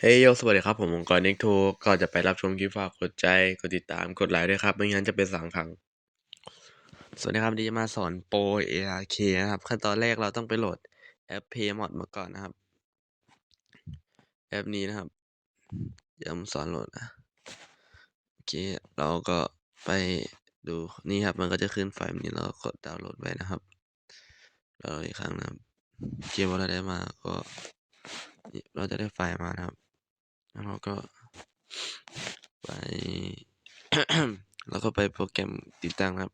เฮ้ยโยสวัสดีครับ ผมองค์กรน็กโทก่อนจะไปรับชมคลิปฝากกดใจ กดติดตาม กดไลค์ด้วยครับ ไม่งั้นจะเป็นสามครั้งสวัสดีครับวันนี้จะมาสอนโปร ARK นะครับ ขั้นตอนแรกเราต้องไปโหลดแอป Paymod มาก่อนนะครับ แอปนี้นะครับเดี๋ยวผมสอนโหลดนะ โอเค เราก็ไปดูนี่ครับ มันก็จะขึ้นไฟล์นี้เรากดดาวน์โหลดไว้นะครับ เราอีกครั้งนะครับอเคพอเราได้มาก็เราจะได้ไฟล์มานะครับ แล้วเราก็ไป แล้วก็ไปโปรแกรมติดตั้งนะครับ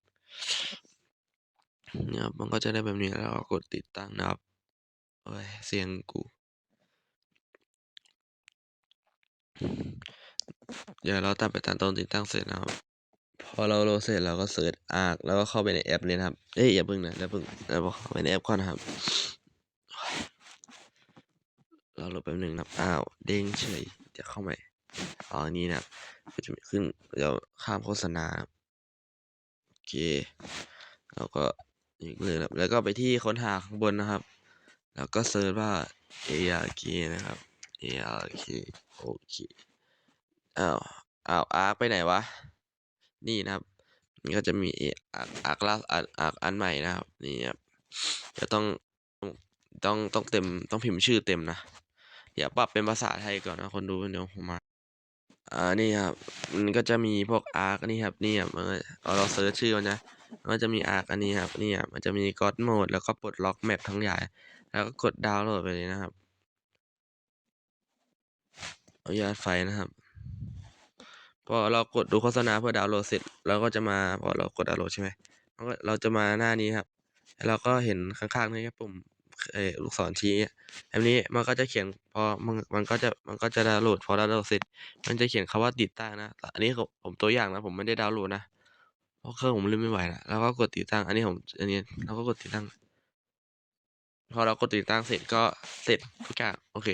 เนี่ยครับมันก็จะได้แบบนี้แล้วเรากดติดตั้งนะครับโอ้ยเสียงกู เดี๋ยวเราตัดไปตามตอนติดตั้งเสร็จนะครับ พอเราโหลดเสร็จเราก็เสิร์ชอาร์แล้วก็เข้าไปในแอปเลยนะครับ เอ้ยอย่าเพิ่งนะอย่าเพิ่งเราเข้าไปในแอปก่อนนะครับ เราโหลดแป๊บหนึ่งนะครับ อ้าว เด้งเฉย เดี๋ยวเข้าไปอ๋ออันนี้นะครับก็จะมีขึ้นเดี๋ยวข้ามโฆษณาครับโอเคเราก็อีกเลยครับแล้วก็ไปที่ค้นหาข้างบนนะครับ แล้วก็เซิร์ชว่า ARK นะครับ ARK โอเคอ้าวอ้าวอาร์ไปไหนวะ นี่นะครับมันก็จะมีอาร์อาร์ล่าอาร์อาร์อันใหม่นะครับนี่ครับจะต้องต้องต้องเต็มต้องพิมพ์ชื่อเต็มนะ อย่าปรับเป็นภาษาไทยก่อนนะคนดูเดี๋ยวผมมาอ่านี่ครับมันก็จะมีพวกอาร์คนี่ครับนี่ครับมันเราเราเซิร์ชชื่อมันนะมันก็จะมีอาร์คอันนี้ครับนี่ครับมันจะมีก็อดโหมดแล้วก็ปลดล็อกแมปทั้งใหญ่แล้วก็กดดาวน์โหลดไปเลยนะครับเอนุญาไฟนะครับพอเรากดดูโฆษณาเพื่อดาวน์โหลดเสร็จเราก็จะมาพอเรากดดาวน์โหลดใช่ไหมเราก็เราจะมาหน้านี้ครับ แล้วเราก็เห็นข้างๆนี่ครับปุ่ม ไอ้ลูกศรชี้แบบนี้มันก็จะเขียนพอมันมันก็จะมันก็จะดาวน์โหลดพอดาวน์โหลดเสร็จ มันจะเขียนคำว่าติดตั้งนะ อันนี้ผมตัวอย่างนะผมไม่ได้ดาวน์โหลดนะเพราะเครื่องผมลืมไม่ไหวนะแล้วก็กดติดตั้ง อันนี้ผมอันนี้เราก็กดติดตั้ง พอเรากดติดตั้งเสร็จก็เสร็จทุกอย่างโอเค